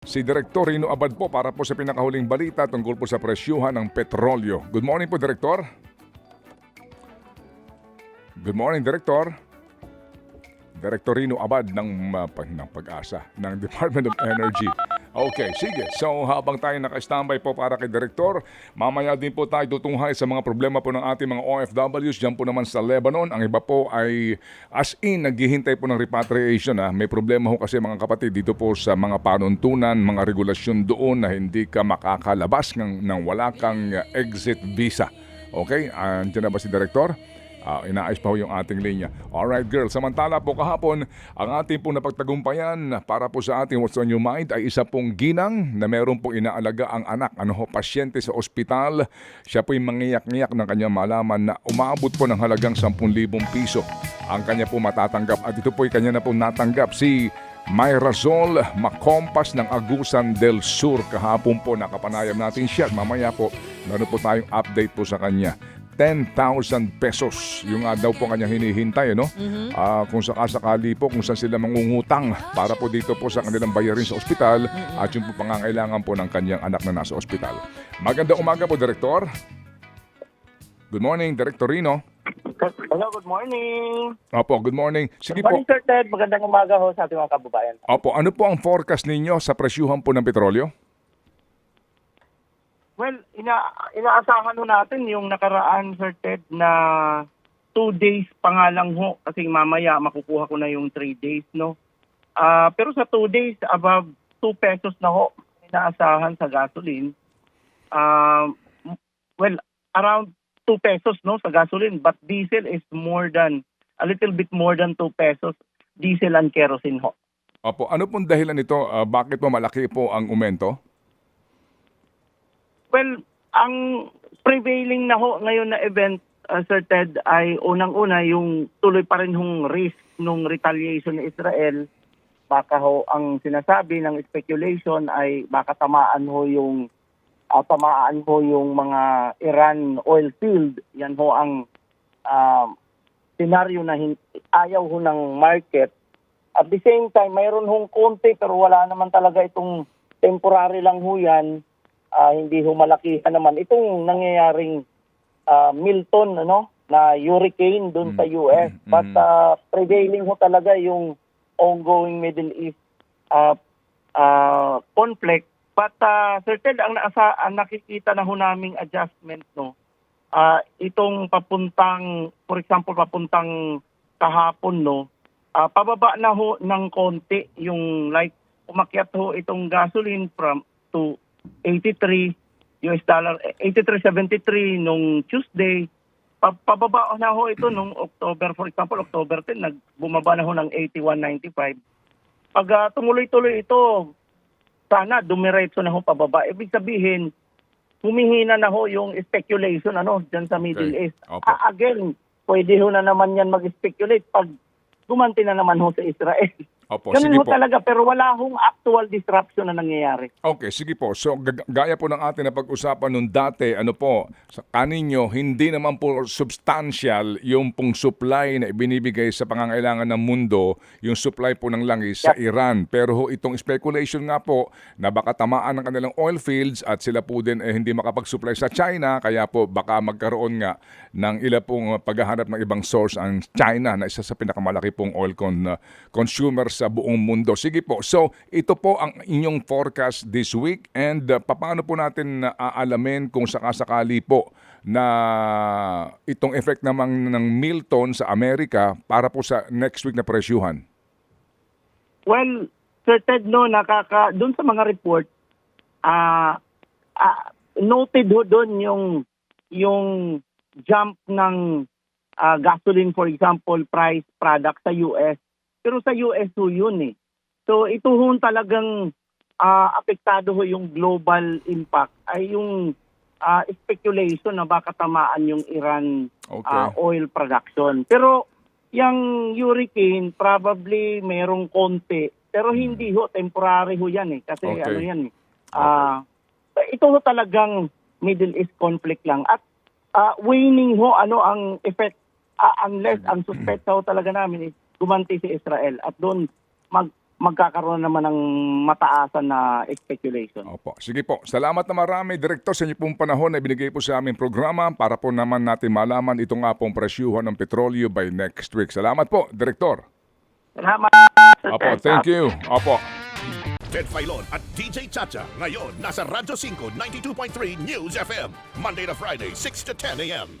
Si Direktor Rino Abad po para po sa pinakahuling balita tungkol po sa presyuhan ng petrolyo. Good morning po, Direktor. Good morning, Direktor. Direktor Rino Abad ng, uh, ng pag-asa ng Department of Energy. Okay, sige. So habang tayo naka-standby po para kay Direktor, mamaya din po tayo tutunghay sa mga problema po ng ating mga OFWs dyan po naman sa Lebanon. Ang iba po ay as in naghihintay po ng repatriation. Ha. May problema ho kasi mga kapatid dito po sa mga panuntunan, mga regulasyon doon na hindi ka makakalabas ng, ng wala kang uh, exit visa. Okay, andyan na ba si Direktor? Ah, inaayos pa ho yung ating linya. Alright girl, samantala po kahapon, ang ating pong napagtagumpayan para po sa ating What's on Your Mind ay isa pong ginang na meron pong inaalaga ang anak, ano ho, pasyente sa ospital. Siya po'y mangiyak-ngiyak ng kanyang malaman na umaabot po ng halagang 10,000 piso. Ang kanya po matatanggap at ito po'y kanya na po natanggap si Myrazol Makompas ng Agusan del Sur. Kahapon po nakapanayam natin siya. Mamaya po, meron po tayong update po sa kanya. 10,000 pesos. Yung uh, daw po kanyang hinihintay ano? Ah, kung sakasakali po kung saan sila mangungutang para po dito po sa kanilang bayarin sa ospital. At yung po pangangailangan po ng kanyang anak na nasa ospital. Magandang umaga po Direktor. Good morning Direktor Rino. Hello, good morning. Opo good morning. Sige Good po. Morning, Sir Ted. Magandang umaga ho sa ating mga kababayan. Opo ano po ang forecast ninyo sa presyuhan po ng petrolyo Well, ina inaasahan ho natin yung nakaraan, Sir Ted, na two days pa nga lang ho. Kasi mamaya makukuha ko na yung three days, no? Ah, pero sa two days, above 2 pesos na ho inaasahan sa gasoline. Um, well, around 2 pesos no sa gasoline. But diesel is more than, a little bit more than 2 pesos. Diesel and kerosene ho. Opo ano pong dahilan nito Ah, bakit po malaki po ang umento Well, ang prevailing na ho ngayon na event, uh, Sir Ted, ay unang-una yung tuloy pa rin hong risk nung retaliation ng Israel. Baka ho ang sinasabi ng speculation ay baka tamaan ho yung ah, tamaan ho yung mga Iran oil field. Yan ho ang ah, senaryo na ayaw ho ng market. At the same time, mayroon hong konti pero wala naman talaga itong temporary lang ho yan ah, hindi humalakihan naman itong nangyayaring ah, Milton ano na hurricane doon sa US Mm. but ah, prevailing ho talaga yung ongoing Middle East ah, ah, conflict. But uh, certain ang, naasa, ang nakikita na ho naming adjustment no ah, itong papuntang for example papuntang kahapon no ah, pababa na ho ng konti yung like umakyat ho itong gasoline from to 83 US dollar 83.73 nung Tuesday. Pa- pababa na ho ito nung October for example October 10 nagbumaba na ho ng 81.95 pag ah, tumuloy-tuloy ito sana dumiretso na ho pababa. Ibig sabihin humihina na ho yung speculation ano diyan sa Middle Okay. East. Opo. Ah, again pwede ho na naman yan mag-speculate pag gumanti na naman ho sa Israel Opo Ganun sige ho po talaga, pero wala hong actual disruption na nangyayari. Okay, sige po. So, g- gaya po ng ating napag-usapan nung dati, ano po, sa kaninyo, hindi naman po substantial yung pong supply na ibinibigay sa pangangailangan ng mundo, yung supply po ng langis sa Iran. Pero ho, itong speculation nga po na baka tamaan ng kanilang oil fields at sila po din eh, hindi makapag-supply sa China, kaya po baka magkaroon nga ng ila pong paghahanap ng ibang source ang China na isa sa pinakamalaki pong oil con, uh, consumer sa buong mundo. Sige po, so ito po ang inyong forecast this week and uh, paano po natin na aalamin kung sakasakali po na itong effect naman ng Milton sa Amerika para po sa next week na presyuhan? Well, Sir Ted, no, nakaka, doon sa mga report, ah ah, noted ho doon yung, yung jump ng ah, gasoline, for example, price product sa US. Pero sa US ho yun eh. So ito ho talagang ah, apektado ho yung global impact ay yung ah, speculation na baka tamaan yung Iran Okay. ah, oil production. Pero yung hurricane probably merong konti pero hindi ho temporary ho yan eh kasi Okay. ano yan eh. Ah ito ho talagang Middle East conflict lang at ah, waning ho ano ang effect ah, unless ang suspect ho talaga namin is gumanti si Israel at doon mag magkakaroon naman ng mataasan na speculation. Opo. Sige po. Salamat na marami, Direktor, sa inyo pong panahon na binigay po sa aming programa para po naman natin malaman ito nga pong presyuhan ng petrolyo by next week. Salamat po, Direktor. Salamat. Opo, thank you. Opo. Ted Filon at DJ Chacha. Ngayon, nasa Radyo 5, 92.3 News FM. Monday to Friday, 6 to 10 a.m.